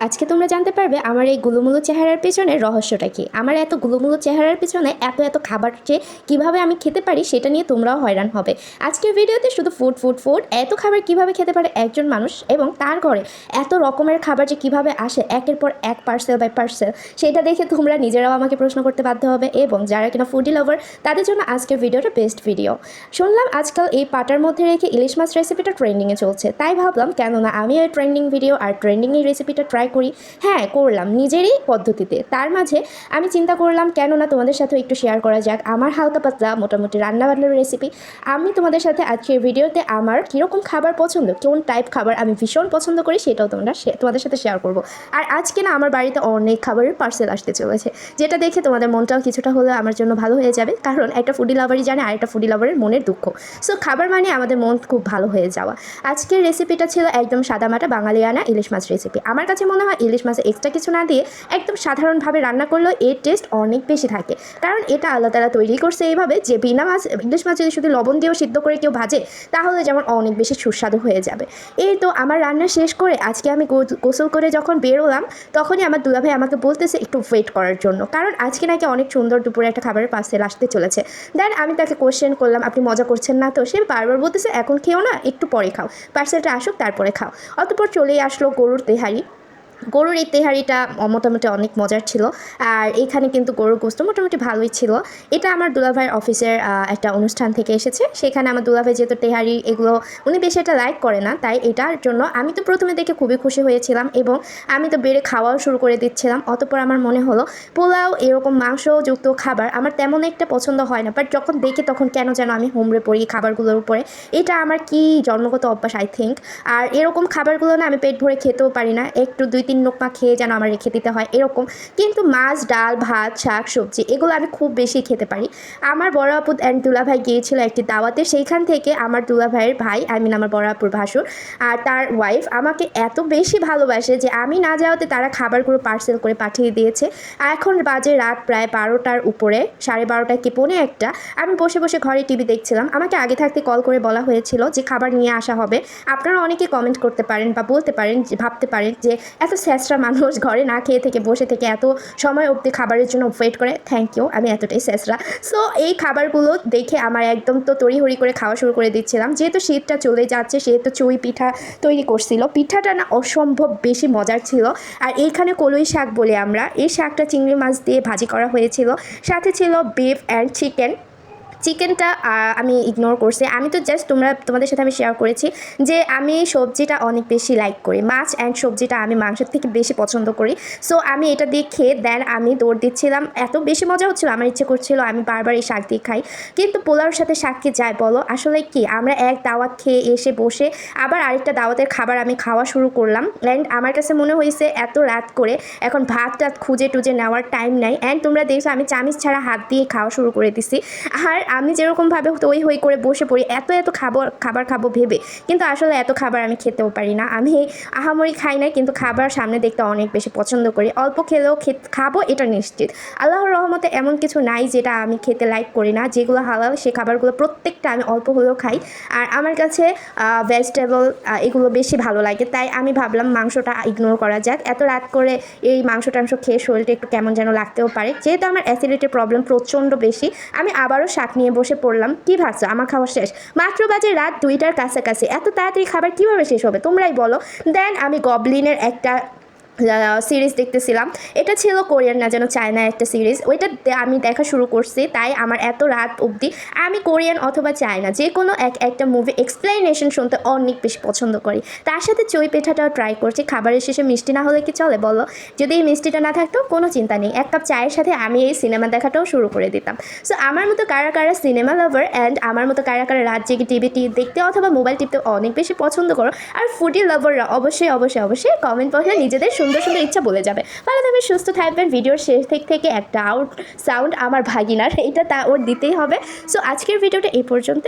আজকে তোমরা জানতে পারবে আমার এই গুলুমুলু চেহারার পেছনে রহস্যটা কি। আমার এত গুলুমুলু চেহারার পেছনে এত এত খাবার যে কীভাবে আমি খেতে পারি সেটা নিয়ে তোমরাও হয়রান হবে। আজকের ভিডিওতে শুধু ফুড ফুড ফুড এত খাবার কীভাবে খেতে পারে একজন মানুষ এবং তার ঘরে এত রকমের খাবার যে কীভাবে আসে একের পর এক পার্সেল বাই পার্সেল সেটা দেখে তোমরা নিজেরাও আমাকে প্রশ্ন করতে বাধ্য হবে এবং যারা কিনা ফুডি লাভার তাদের জন্য আজকের ভিডিওটা বেস্ট ভিডিও শুনলাম আজকাল এই পাটার মধ্যে রেখে ইলিশ মাছ রেসিপিটা ট্রেন্ডিংয়ে চলছে। তাই ভাবলাম কেননা আমি ওই ট্রেন্ডিং ভিডিও আর ট্রেন্ডিং এই রেসিপিটা ট্রাই করি। হ্যাঁ করলাম নিজেরই পদ্ধতিতে। তার মাঝে আমি চিন্তা করলাম, কেননা তোমাদের সাথে একটু শেয়ার করা যাক। আমার হালকা পাতলা মোটামুটি রান্নাবান্নার রেসিপি আমি তোমাদের সাথে আজকের ভিডিওতে আমার কীরকম খাবার পছন্দ, কোন টাইপ খাবার আমি ভীষণ পছন্দ করি সেটাও তোমরা তোমাদের সাথে শেয়ার করব। আর আজকে না আমার বাড়িতে অনেক খাবারের পার্সেল আসতে চলেছে। যেটা দেখে তোমাদের মনটাও কিছুটা হলেও আমার জন্য ভালো হয়ে যাবে। কারণ একটা ফুডি লাভারই জানে আর একটা ফুডি লাভারের মনের দুঃখ। সো খাবার মানে আমাদের মন খুব ভালো হয়ে যাওয়া। আজকের রেসিপিটা ছিল একদম সাদামাটা বাঙালিয়ানা ইলিশ মাছ রেসিপি আমার কাছে মনে হয় ইলিশ মাছে এক্সট্রা কিছু না দিয়ে একদম সাধারণভাবে রান্না করলেও এর টেস্ট অনেক বেশি থাকে। কারণ এটা আল্লাহ তালা তৈরি করছে এইভাবে যে বিনা মাছ, ইলিশ মাছ যদি শুধু লবণ দিয়েও সিদ্ধ করে কেউ ভাজে, তাহলে যেমন অনেক বেশি সুস্বাদু হয়ে যাবে। এই তো আমার রান্না শেষ করে আজকে আমি গোসল করে যখন বেরোলাম, তখনই আমার দুলাভাই আমাকে বলতেছে একটু ওয়েট করার জন্য। কারণ আজকে নাকি অনেক সুন্দর দুপুরে একটা খাবারের পার্সেল আসতে চলেছে। দেন আমি তাকে কোশ্চেন করলাম, আপনি মজা করছেন না তো? সে বারবার বলতেছে, এখন খেও না, একটু পরে খাও। পার্সেলটা আসুক, তারপরে খাও। অতপর চলেই আসলো গরুর তেহারি। গরুর এই তেহারিটা মোটামুটি অনেক মজার ছিল। আর এখানে কিন্তু গরুর গোস্ত মোটামুটি ভালোই ছিল। এটা আমার দুলাভাইয়ের অফিসের একটা অনুষ্ঠান থেকে এসেছে। সেখানে আমার দুলাভাই যেহেতু তেহারি, এগুলো উনি বেশি এটা লাইক করে না, তাই এটার জন্য আমি তো প্রথমে দেখে খুবই খুশি হয়েছিলাম এবং আমি তো বেড়ে খাওয়াও শুরু করে দিচ্ছিলাম। অতপর আমার মনে হলো, পোলাও, এরকম মাংসযুক্ত খাবার আমার তেমন একটা পছন্দ হয় না। বাট যখন দেখি তখন কেন যেন আমি হোমরে পড়ি খাবারগুলোর উপরে। এটা আমার কি জন্মগত অভ্যাস আই থিঙ্ক আর এরকম খাবারগুলো না আমি পেট ভরে খেতেও পারি না। একটু দুই তিন নোকমা খেয়ে যেন আমার রেখে দিতে হয়, এরকম। কিন্তু মাছ, ডাল, ভাত, শাক, সবজি, এগুলো আমি খুব বেশি খেতে পারি। আমার বড় আপু অ্যান্ড দুলাভাই গিয়েছিল একটি দাওয়াতে, সেইখান থেকে আমার দুলাভাইয়ের ভাই আই মিন আমার বড় আপুর ভাসুর আর তার ওয়াইফ আমাকে এত বেশি ভালোবাসে যে আমি না যাওয়াতে তারা খাবারগুলো পার্সেল করে পাঠিয়ে দিয়েছে। আর এখন বাজে রাত প্রায় বারোটার উপরে, সাড়ে বারোটা কি পৌনে একটা, আমি বসে বসে ঘরে টিভি দেখছিলাম। আমাকে আগে থাকতে কল করে বলা হয়েছিল যে খাবার নিয়ে আসা হবে। আপনারা অনেকে কমেন্ট করতে পারেন বা বলতে পারেন, ভাবতে পারেন যে এত স্যাঁচরা মানুষ ঘরে না খেয়ে থেকে, বসে থেকে এত সময় অবধি খাবারের জন্য ওয়েট করে। থ্যাংক ইউ আমি এতটাই স্যাঁচরা সো এই খাবারগুলো দেখে আমার একদম তো তড়িহড়ি করে খাওয়া শুরু করে দিচ্ছিলাম। যেহেতু শীতটা চলে যাচ্ছে, সেহেতু চুই পিঠা তৈরি করছিল। পিঠাটা না অসম্ভব বেশি মজার ছিল। আর এইখানে কলই শাক বলে আমরা, এই শাকটা চিংড়ি মাছ দিয়ে ভাজি করা হয়েছিল। সাথে ছিল বিফ অ্যান্ড চিকেন চিকেনটা আমি ইগনোর করছি। আমি তো জাস্ট তোমরা, তোমাদের সাথে আমি শেয়ার করেছি যে আমি সবজিটা অনেক বেশি লাইক করি। মাছ অ্যান্ড সবজিটা আমি মাংসের থেকে বেশি পছন্দ করি। সো আমি এটা দিয়ে খেয়ে দেন আমি দৌড় দিচ্ছিলাম। এত বেশি মজা হচ্ছিল, আমার ইচ্ছে করছিল আমি বারবার এই শাক দিয়ে খাই। কিন্তু পোলাওর সাথে শাক কি যায় বলো? আসলে কি? আমরা এক দাওয়াত খেয়ে এসে বসে আবার আরেকটা দাওয়াতের খাবার আমি খাওয়া শুরু করলাম। অ্যান্ড আমার কাছে মনে হয়েছে এত রাত করে এখন ভাত টাত খুঁজে টুজে নেওয়ার টাইম নাই। অ্যান্ড তোমরা দেখছ আমি চামিচ ছাড়া হাত দিয়ে খাওয়া শুরু করে দিছি। আর আমি যেরকমভাবে তৈ হই করে বসে পড়ি, এত এত খাবার খাবার খাব ভেবে, কিন্তু আসলে এত খাবার আমি খেতেও পারি না। আমি আহামরি খাই না কিন্তু খাবার সামনে দেখতে অনেক বেশি পছন্দ করি। অল্প খেলেও খাব এটা নিশ্চিত। আল্লাহর রহমতে এমন কিছু নাই যেটা আমি খেতে লাইক করি না। যেগুলো হালাল, সে খাবারগুলো প্রত্যেকটা আমি অল্প হলেও খাই। আর আমার কাছে ভেজিটেবল এগুলো বেশি ভালো লাগে। তাই আমি ভাবলাম মাংসটা ইগনোর করা যাক। এত রাত করে এই মাংস টাংস খেয়ে শরীরটা একটু কেমন যেন লাগতেও পারে। যেহেতু আমার অ্যাসিডিটির প্রবলেম প্রচণ্ড বেশি, আমি আবারও শাক নিয়ে বসে পড়লাম। কি ভাবছ? আমার খাওয়া শেষ। মাত্র বাজে রাত দুইটার কাছাকাছি। এত তাড়াতাড়ি খাবার কীভাবে শেষ হবে? তোমরাই বলো। দেন আমি গবলিনের একটা সিরিজ দেখতেছিলাম। এটা ছিল কোরিয়ান না যেন চায়না একটা সিরিজ ওইটা আমি দেখা শুরু করছি, তাই আমার এত রাত অবধি। আমি কোরিয়ান অথবা চায়না যে কোনো এক, একটা মুভি এক্সপ্লেনেশন শুনতে অনেক বেশি পছন্দ করি। তার সাথে চই পিঠাটাও ট্রাই করছি, খাবারের শেষে মিষ্টি না হলে কি চলে বলো? যদি এই মিষ্টিটা না থাকতো, কোনো চিন্তা নেই। এক কাপ চায়ের সাথে আমি এই সিনেমা দেখাটাও শুরু করে দিতাম। সো আমার মতো কারা কারা সিনেমা লাভার অ্যান্ড আমার মতো কারা কারা রাত জেগে টিভি টি দেখতে অথবা মোবাইল টিপতে অনেক বেশি পছন্দ করো। আর ফুডি লাভাররা অবশ্যই অবশ্যই অবশ্যই কমেন্ট বক্সে নিজেদের সুন্দর সুন্দর ইচ্ছা বলে যাবে। ভালো থাকবেন, সুস্থ থাকবেন। ভিডিওর শেষ দিক থেকে একটা আউট সাউন্ড আমার ভাগিনার, এটা তা ওর দিতেই হবে। সো আজকের ভিডিওটা এই পর্যন্ত